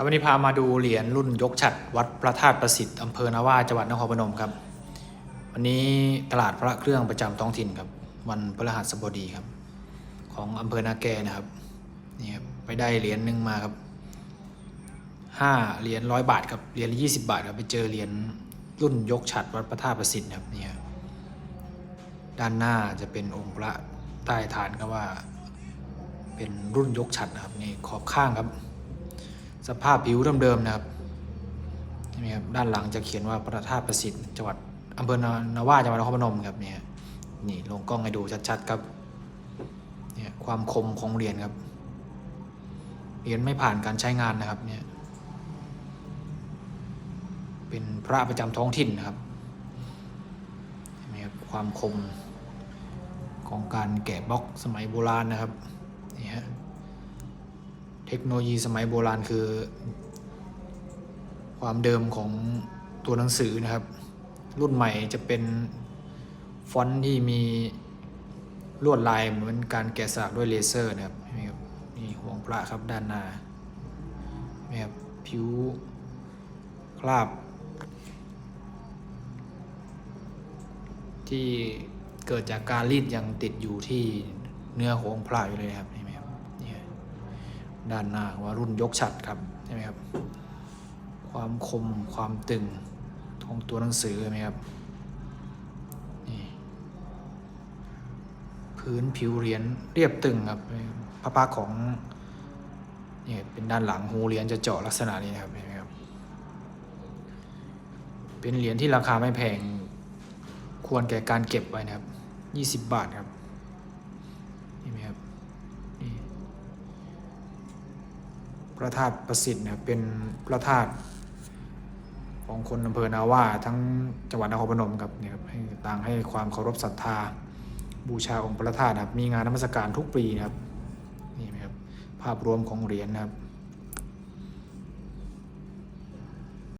ครับวันนี้พามาดูเหรียญรุ่นยกฉัดวัดพระธาตุประสิทธิ์อำเภอนาว่าจังหวัดนครพนมครับ วันนี้ตลาดพระเครื่องประจำท้องถิ่นครับ วันพฤหัสบดีครับ ของอำเภอนาแกนะครับนี่ครับไปได้เหรียญหนึ่งมาครับห้าเหรียญร้อยบาทครับเหรียญยี่สิบาทครับไปเจอเหรียญรุ่นยกฉัดวัดพระธาตุประสิทธิ์ครับนี่ยด้านหน้าจะเป็นองค์พระใต้ฐานก็ว่า เป็นรุ่นยกฉัดนะครับนี่ขอบข้างครับ สภาพผิวเดิมๆนะครับนี่ครับด้านหลังจะเขียนว่าพระธาตุประสิทธิ์จังหวัดอำเภอนาว่าจังหวัดนครพนมครับเนี่ยนี่ลงกล้องให้ดูชัดๆครับเนี่ยความคมของเหรียญครับเหรียญไม่ผ่านการใช้งานนะครับเนี่ยเป็นพระประจำท้องถิ่นนะครับนี่ครับความคมของการแกะบล็อกสมัยโบราณนะครับนี่ฮะ เทคโนโลยีสมัยโบราณคือ ความเดิมของตัวหนังสือนะครับ รุ่นใหม่จะเป็นฟอนต์ที่มีลวดลายเหมือนการแกะสลักด้วยเลเซอร์นะครับนี่ครับนี่ห่วงพระครับด้านหน้านี่ครับผิวคราบ ที่เกิดจากการรีดยังติดอยู่ที่เนื้อของพระอยู่เลยครับเห็นไหมครับนี่ ด้านหน้าว่ารุ่นยกฉัดครับใช่ไหมครับ ความคมความตึงของตัวหนังสือใช่ไหมครับนี่พื้นผิวเหรียญเรียบตึงครับพระพักของนี่เป็นด้านหลังหูเหรียญจะเจาะลักษณะนี้นะครับเห็นไหมครับเป็นเหรียญที่ราคาไม่แพงควรแก่การเก็บไว้นะครับ 20 บาทครับ พระธาตุประสิทธิ์เนี่ยเป็นพระธาตุของคนอำเภอนาว่าทั้งจังหวัดนครพนมครับเนี่ยครับให้ต่างให้ความเคารพศรัทธา บูชาองค์พระธาตุครับมีงานนมัสการทุกปีนะครับนี่นะครับภาพรวมของเหรียญนะครับ